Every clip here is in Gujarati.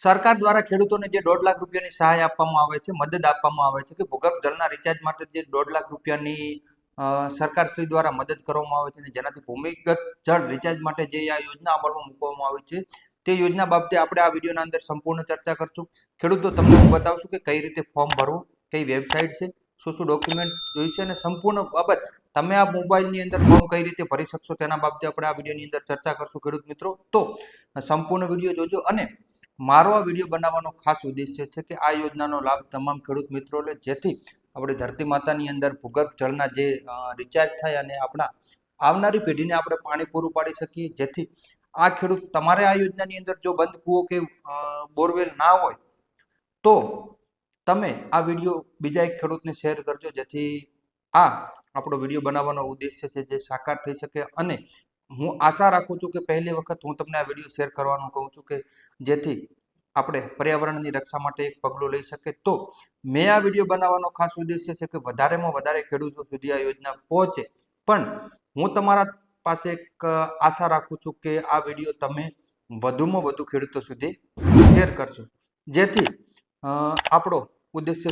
સરકાર દ્વારા ખેડૂતોને જે દોઢ લાખ રૂપિયાની સહાય આપવામાં આવે છે મદદ આપવામાં આવે છે કે ભૂગર્ભ જળના રિચાર્જ માટે જે દોઢ લાખ રૂપિયાની અ, સરકારશ્રી દ્વારા મદદ કરવામાં આવે છે અને જેનાથી ભૂમિગત જળ રિચાર્જ માટે જે આ યોજના અમલમાં મૂકવામાં આવી છે તે યોજના બાબતે આપણે આ વિડીયોના અંદર સંપૂર્ણ ચર્ચા કરશું. ખેડૂતો તમને હું બતાવશું કે કઈ રીતે ફોર્મ ભરવું કઈ વેબસાઇટ છે શું શું ડોક્યુમેન્ટ જોઈશે અને સંપૂર્ણ બાબત તમે આ મોબાઈલની અંદર ફોર્મ કઈ રીતે ભરી શકશો તેના બાબતે આપણે આ વિડીયોની અંદર ચર્ચા કરશું ખેડૂત મિત્રો. તો સંપૂર્ણ વીડિયો જોજો અને મારો આ વીડિયો બનાવવાનો ખાસ ઉદ્દેશ્ય છે કે આ યોજનાનો લાભ તમામ ખેડૂત મિત્રો લે જેથી આપણે ધરતી માતાની અંદર ભૂગર્ભ જળના જે રિચાર્જ થાય અને આપણા આવનારી પેઢીને આપણે પાણી પૂરું પાડી શકીએ. જેથી આ ખેડૂત તમારે આ યોજનાની અંદર જો બંધ કૂવો કે બોરવેલ ના હોય, તો તમે આ વીડિયો બીજા એક ખેડૂતને શેર કરજો. જેથી આ આપણો વીડિયો બનાવવાનો ઉદ્દેશ્ય છે, જે સાકાર થઈ શકે અને હું આશા રાખું છું કે પહેલી વખત હું તમને આ વીડિયો શેર કરવાનું કહું છું કે જેથી આપણે પર્યાવરણની રક્ષા માટે એક પગલું લઈ શકે. તો મેં આ વીડિયો બનાવવાનો ખાસ ઉદ્દેશ્ય છે કે વધારેમાં વધારે ખેડૂતો સુધી આ યોજના પહોંચે. પણ હું તમારા પાસે એક આશા રાખું છું કે આ વીડિયો તમે વધુમાં વધુ ખેડૂતો સુધી શેર કરશો. જેથી આપણો ઉદ્દેશ્ય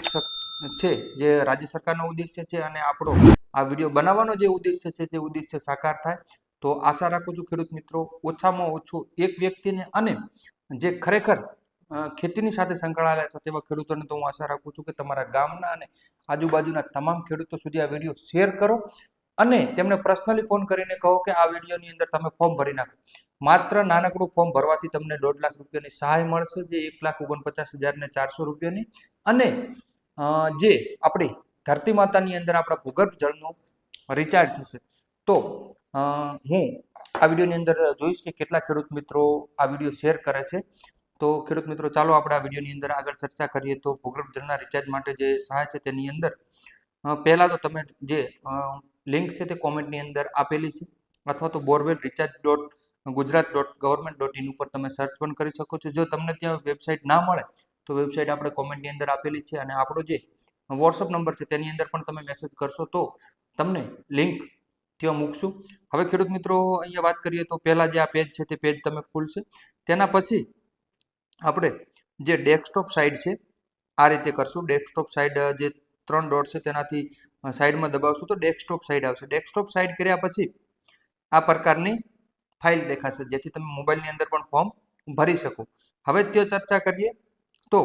છે, જે રાજ્ય સરકારનો ઉદ્દેશ્ય છે અને આપણો આ વીડિયો બનાવવાનો જે ઉદ્દેશ્ય છે તે ઉદ્દેશ્ય સાકાર થાય. તો આશા રાખું છું ખેડૂત મિત્રો, ઓછામાં ઓછું એક વ્યક્તિને અને જે ખરેખર ખેતીની સાથે સંકળાયેલા છે તેવા ખેડૂતોને તો હું આશા રાખું છું કે તમારા ગામના અને આજુબાજુના તમામ ખેડૂતો સુધી આ વીડિયો શેર કરો અને તેમને પર્સનલી ફોન કરીને કહો કે આ વિડીયોની અંદર તમે ફોર્મ ભરી નાખો. માત્ર નાનકડું ફોર્મ ભરવાથી તમને દોઢ લાખ રૂપિયાની સહાય મળશે, જે એક લાખ ઓગણપચાસ હજાર ને ચારસો રૂપિયાની. અને જે આપણી ધરતી માતાની અંદર આપણા ભૂગર્ભ જળનું રિચાર્જ થશે. તો હું આ વિડીયોની અંદર જોઈશ કે કેટલા ખેડૂત મિત્રો આ વીડિયો શેર કરે છે. તો ખેડૂત મિત્રો, ચાલો આપણે આ વિડીયોની અંદર આગળ ચર્ચા કરીએ. તો ભૂગર્ભ જળના રિચાર્જ માટે જે સહાય છે તેની અંદર પહેલાં તો તમે જે લિંક છે તે કોમેન્ટની અંદર આપેલી છે. અથવા તો borewell recharge dot Gujarat dot government dot in ઉપર તમે સર્ચ પણ કરી શકો છો. જો તમને ત્યાં વેબસાઇટ ના મળે, તો વેબસાઇટ આપણે કોમેન્ટની અંદર આપેલી છે. અને આપણો જે વોટ્સઅપ નંબર છે તેની અંદર પણ તમે મેસેજ કરશો તો તમને લિંક ત્યાં મૂકશું. હવે ખેડૂત મિત્રો, અહીંયા વાત કરીએ તો પહેલા જે આ પેજ છે તે પેજ તમે ખોલશે. તેના પછી આપણે જે ડેસ્કટોપ સાઇડ છે, આ રીતે કરશું. ડેસ્કટોપ સાઇડ જે ત્રણ ડોટ છે તેનાથી સાઇડમાં દબાવશું તો ડેસ્કટોપ સાઇડ આવશે. ડેસ્કટોપ સાઇડ કર્યા પછી આ પ્રકારની ફાઇલ દેખાશે, જેથી તમે મોબાઈલની અંદર પણ ફોર્મ ભરી શકો. હવે તે ચર્ચા કરીએ તો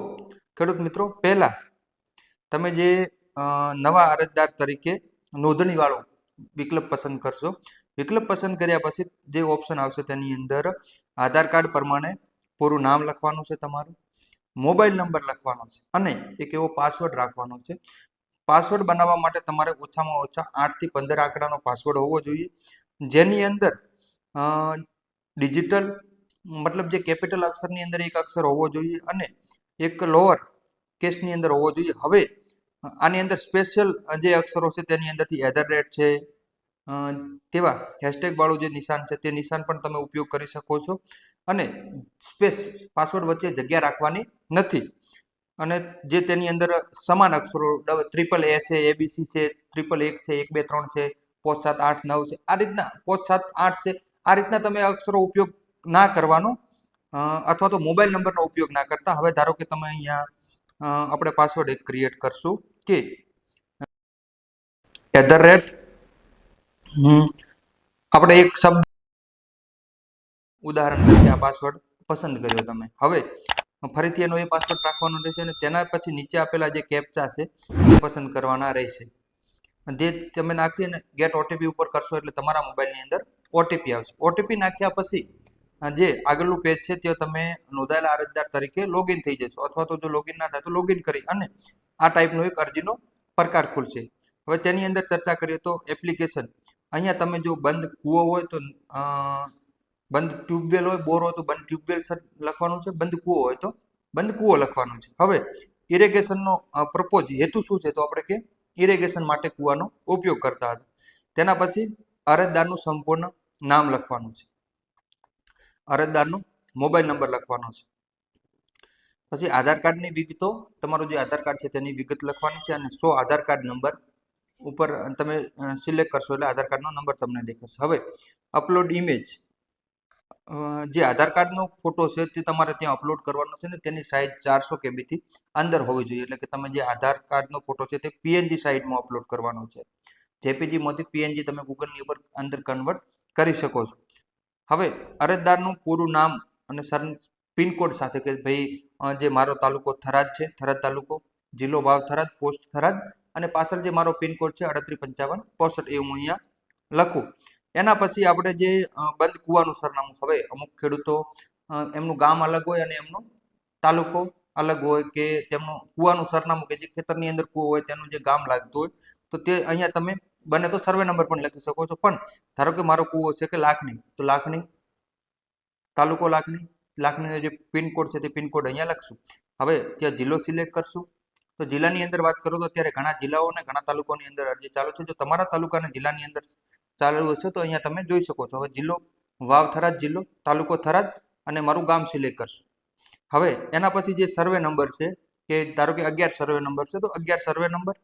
ખેડૂત મિત્રો, પહેલાં તમે જે નવા અરજદાર તરીકે નોંધણીવાળો વિકલ્પ પસંદ કરશો. વિકલ્પ પસંદ કર્યા પછી જે ઓપ્શન આવશે તેની અંદર આધાર કાર્ડ પ્રમાણે પૂરું નામ લખવાનું છે તમારું, મોબાઈલ નંબર લખવાનો છે અને એક એવો પાસવર્ડ રાખવાનો છે. પાસવર્ડ બનાવવા માટે તમારે ઓછામાં ઓછા આઠથી પંદર આંકડાનો પાસવર્ડ હોવો જોઈએ. જેની અંદર ડિજિટલ મતલબ જે કેપિટલ અક્ષરની અંદર એક અક્ષર હોવો જોઈએ અને એક લોઅર કેસની અંદર હોવો જોઈએ. હવે આની અંદર સ્પેશિયલ જે અક્ષરો છે તેની અંદરથી એધર રેટ છે. તેવા હેશટેગ વાળું જે નિશાન છે તે નિશાન પણ તમે ઉપયોગ કરી શકો છો. અને સ્પેસ પાસવર્ડ વચ્ચે જગ્યા રાખવાની નથી. અને જે તેની અંદર સમાન અક્ષરો ટ્રિપલ એ છે એબીસી છે ટ્રિપલ એક છે, એક બે ત્રણ છે, પોચ સાત આઠ નવ છે, આ રીતના પોચ સાત આઠ છે, આ રીતના તમે અક્ષરો ઉપયોગ ના કરવાનો અથવા તો મોબાઈલ નંબરનો ઉપયોગ ના કરતા. હવે ધારો કે તમે અહીંયા આપણે પાસવર્ડ એક ક્રિએટ કરશું. કે એટ ધ રેટ આપણે એક શબ્દ ઉદાહરણ તરીકે આ પાસવર્ડ પસંદ કર્યો તમે. હવે ફરીથી એનો એ પાસવર્ડ રાખવાનો રહેશે અને તેના પછી નીચે આપેલા જે કેપ્ચા છે એ પસંદ કરવાના રહેશે. જે તમે નાખીને ગેટ ઓટીપી ઉપર કરશો એટલે તમારા મોબાઈલની અંદર ઓટીપી આવશે. ઓટીપી નાખ્યા પછી જે આગળનું પેજ છે તે તમે નોંધાયેલા અરજદાર તરીકે લોગિન થઈ જશો. અથવા તો જો લોગિન ના થાય તો લોગિન કરી અને આ ટાઈપનો એક અરજીનો પ્રકાર ખુલશે. હવે તેની અંદર ચર્ચા કરીએ તો એપ્લિકેશન અહીંયા તમે જો બંધ કૂવો હોય તો બંધ ટ્યુબવેલ હોય બોર હોય તો બંધ ટ્યુબવેલ લખવાનું છે. બંધ કૂવો હોય તો બંધ કૂવો લખવાનું છે. હવે ઇરેગેશનનો પ્રપોઝ હેતુ શું છે? તો આપણે કે ઇરેગેશન માટે કૂવાનો ઉપયોગ કરતા હતા. તેના પછી અરજદારનું સંપૂર્ણ નામ લખવાનું છે. અરજદારનો મોબાઈલ નંબર લખવાનો છે. પછી આધાર કાર્ડની વિગતો, તમારું જે આધાર કાર્ડ છે તેની વિગત લખવાની છે અને સો આધાર કાર્ડ નંબર ઉપર તમે સિલેક્ટ કરશો એટલે આધાર કાર્ડનો નંબર તમને દેખાશે. હવે, અપલોડ ઇમેજ જે આધાર કાર્ડનો ફોટો છે તે તમારે ત્યાં અપલોડ કરવાનો છે ને તેની સાઇઝ ચારસો કેબીથી અંદર હોવી જોઈએ. એટલે કે તમે જે આધાર કાર્ડનો ફોટો છે તે પીએનજી સાઇઝમાં અપલોડ કરવાનો છે. જેપીજીમાંથી પીએનજી તમે ગૂગલની ઉપર અંદર કન્વર્ટ કરી શકો છો. હવે અરજદારનું પૂરું નામ અને સર, પિનકોડ સાથે કે ભાઈ જે મારો તાલુકો થરાદ છે, થરાદ તાલુકો, જિલ્લો વાવ થરાદ, પોસ્ટ થરાદ અને પાછળ જે મારો પિનકોડ છે અડત્રીસ પંચાવન, પોસઠ એ હું અહીંયા લખું. એના પછી આપણે જે બંધ કૂવાનું સરનામું હવે અમુક ખેડૂતો એમનું ગામ અલગ હોય અને એમનો તાલુકો અલગ હોય કે તેમનું કૂવાનું સરનામું કે જે ખેતરની અંદર કૂવો હોય તેનું જે ગામ લાગતું હોય, તો તે અહીંયા તમે બને તો સર્વે નંબર પણ લખી શકો છો. પણ ધારો કે મારો કૂવો છે કે લાખણી, તો લાખણી, તાલુકો લાખની લાખની જે પિનકોડ છે તે પિનકોડ અહીંયા લખશું. હવે ત્યાં જિલ્લો સિલેક્ટ કરશું. તો જિલ્લાની અંદર વાત કરું તો અત્યારે ઘણા જિલ્લાઓ અને ઘણા તાલુકાની અંદર અરજી ચાલુ છે. જો તમારા તાલુકા જિલ્લાની અંદર ચાલુ હશે તો અહીંયા તમે જોઈ શકો છો. હવે જિલ્લો, વાવ થરાદ જિલ્લો, તાલુકો થરાદ અને મારું ગામ સિલેક્ટ કરશું. હવે એના પછી જે સર્વે નંબર છે કે ધારો કે અગિયાર સર્વે નંબર છે તો અગિયાર સર્વે નંબર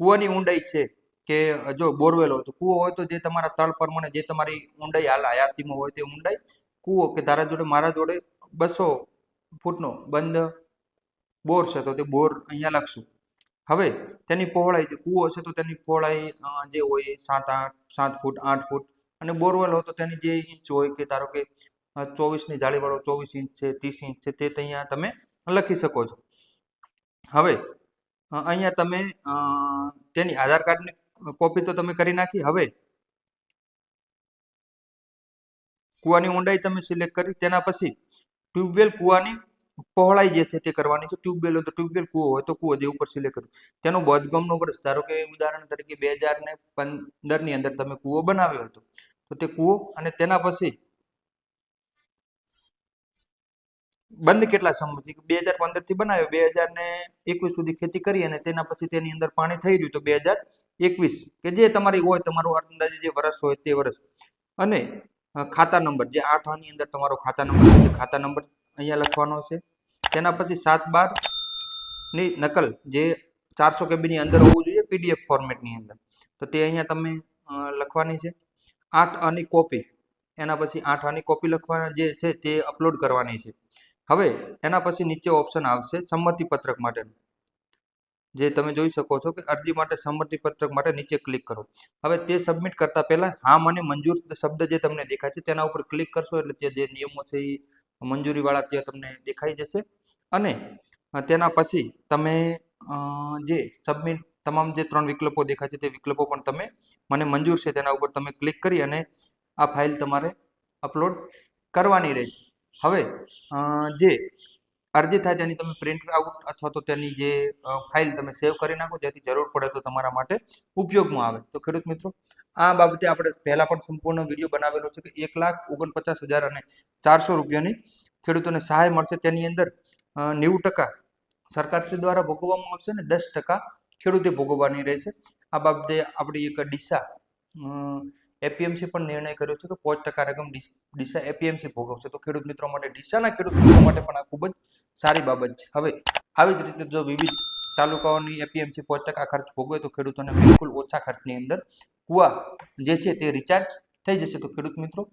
કૂવાની ઊંડાઈ છે કે જો બોરવેલ હોય તો કૂવો હોય તો જે તમારા તળ પ્રમાણે જે તમારી ઊંડાઈ હાલ હયાતીમાં હોય તે ઊંડાઈ કૂવો કે તારા જોડે મારા જોડે બસો ફૂટનો બંધ બોર છે તો તે બોર અહીંયા લખશું. હવે તેની પહોળાઈ જે કૂવો છે તો તેની પહોળાઈ જે હોય સાત આઠ, સાત ફૂટ, આઠ ફૂટ અને બોરવેલ હોય તો તેની જે ઇંચ હોય કે ધારો કે ચોવીસની જાળીવાળો ચોવીસ ઇંચ છે, ત્રીસ ઇંચ છે તે અહીંયા તમે લખી શકો છો. હવે અહીંયા તમે તેની આધાર કાર્ડની કોપી તો તમે કરી નાખી. હવે કૂવાની ઊંડાઈ તમે સિલેક્ટ કરી, તેના પછી ટ્યુબવેલ કૂવાની પહોળાઈ જે છે તે કરવાની છે. ટ્યુબવેલ હોય તો ટ્યુબવેલ કૂવો હોય તો કૂવો જે ઉપર સિલેક્ટ કર્યું તેનો બોધગમનો વર્ષ ધારો કે ઉદાહરણ તરીકે બે હજાર ને પંદરની અંદર તમે કૂવો બનાવ્યો હતો, તો તે કૂવો અને તેના પછી બંધ કેટલા સમયથી બે હજાર પંદરથી બનાવ્યો, બે હજાર ને એકવીસ સુધી ખેતી કરી અને તેના પછી તેની અંદર પાણી થઈ રહ્યું તો બે હજાર એકવીસ. કે જે તમારી હોય, તમારું અંદાજે જે વર્ષ હોય તે વર્ષ અને ખાતા નંબર, જે આઠ આની અંદર તમારો ખાતા નંબર છે ખાતા નંબર અહીંયા લખવાનો છે. તેના પછી સાત બારની નકલ, જે ચારસો કેબીની અંદર હોવું જોઈએ પીડીએફ ફોર્મેટની અંદર. તો તે અહીંયા તમે લખવાની છે. આઠ આની કોપી એના પછી આઠ આની કોપી લખવાના જે છે તે અપલોડ કરવાની છે. હવે એના પછી નીચે ઓપ્શન આવશે સંમતિ પત્રક માટેનું. જે તમે જોઈ શકો છો કે અરજી માટે સંમતિ પત્રક માટે નીચે ક્લિક કરો. હવે તે સબમિટ કરતા પહેલા હા, મને મંજૂર શબ્દ જે તમને દેખાય છે તેના ઉપર ક્લિક કરશો એટલે તે જે નિયમો છે એ મંજૂરીવાળા ત્યાં તમને દેખાઈ જશે. અને તેના પછી તમે જે સબમિટ તમામ જે ત્રણ વિકલ્પો દેખાય છે તે વિકલ્પો પણ તમે, મને મંજૂર છે તેના ઉપર તમે ક્લિક કરી અને આ ફાઇલ તમારે અપલોડ કરવાની રહેશે. હવે જે અરજી થાય તેની તમે પ્રિન્ટ આઉટ અથવા તો તેની જે ફાઇલ તમે સેવ કરી નાખો, જેથી જરૂર પડે તો તમારા માટે ઉપયોગમાં આવે. તો ખેડૂત મિત્રો, આ બાબતે આપણે પહેલાં પણ સંપૂર્ણ વીડિયો બનાવેલો છે કે એક લાખ ઓગણપચાસ હજાર અને ચારસો રૂપિયાની ખેડૂતોને સહાય મળશે. તેની અંદર નેવું ટકા સરકારશ્રી દ્વારા ભોગવવામાં આવશે ને દસ ટકા ખેડૂતે ભોગવવાની રહેશે. આ બાબતે આપણી એક ડીસા એપીએમસી પણ નિર્ણય કર્યો છે કે પાંચ ટકા રકમ ડીસ- એપીએમસી ભોગવશે. તો ખેડૂત મિત્રો માટે, ડીસાના ખેડૂત મિત્રો માટે પણ આ ખૂબ જ સારી બાબત છે. હવે, આવી જ રીતે જો વિવિધ તાલુકાઓની એપીએમસી પાંચ ટકા ખર્ચ ભોગવે, તો ખેડૂતોને બિલકુલ ઓછા ખર્ચની અંદર કુવા જે છે તે રિચાર્જ થઈ જશે. તો ખેડૂત મિત્રો,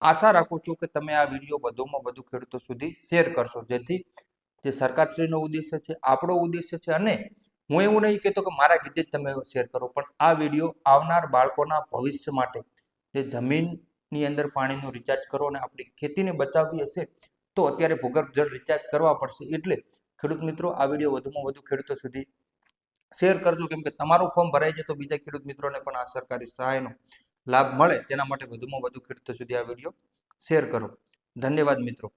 આશા રાખું છું કે તમે આ વીડિયો વધુમાં વધુ ખેડૂતો સુધી શેર કરશો. જેથી જે સરકારશ્રીનો ઉદ્દેશ્ય છે, આપણો ઉદ્દેશ્ય છે અને હું એવું નહીં કહેતો કે મારા કીધે જ તમે શેર કરો, પણ આ વીડિયો આવનાર બાળકોના ભવિષ્ય માટે જે જમીનની અંદર પાણીનું રિચાર્જ કરો અને આપણી ખેતીને બચાવવી હશે, તો અત્યારે ભૂગર્ભ જળ રિચાર્જ કરવા પડશે. એટલે ખેડૂત મિત્રો, આ વીડિયો વધુમાં વધુ ખેડૂતો સુધી શેર કરજો. કેમ કે તમારું ફોર્મ ભરાઈ જાય તો બીજા ખેડૂત મિત્રોને પણ આ સરકારી સહાયનો લાભ મળે. તેના માટે વધુમાં વધુ ખેડૂતો સુધી આ વીડિયો શેર કરો. ધન્યવાદ મિત્રો.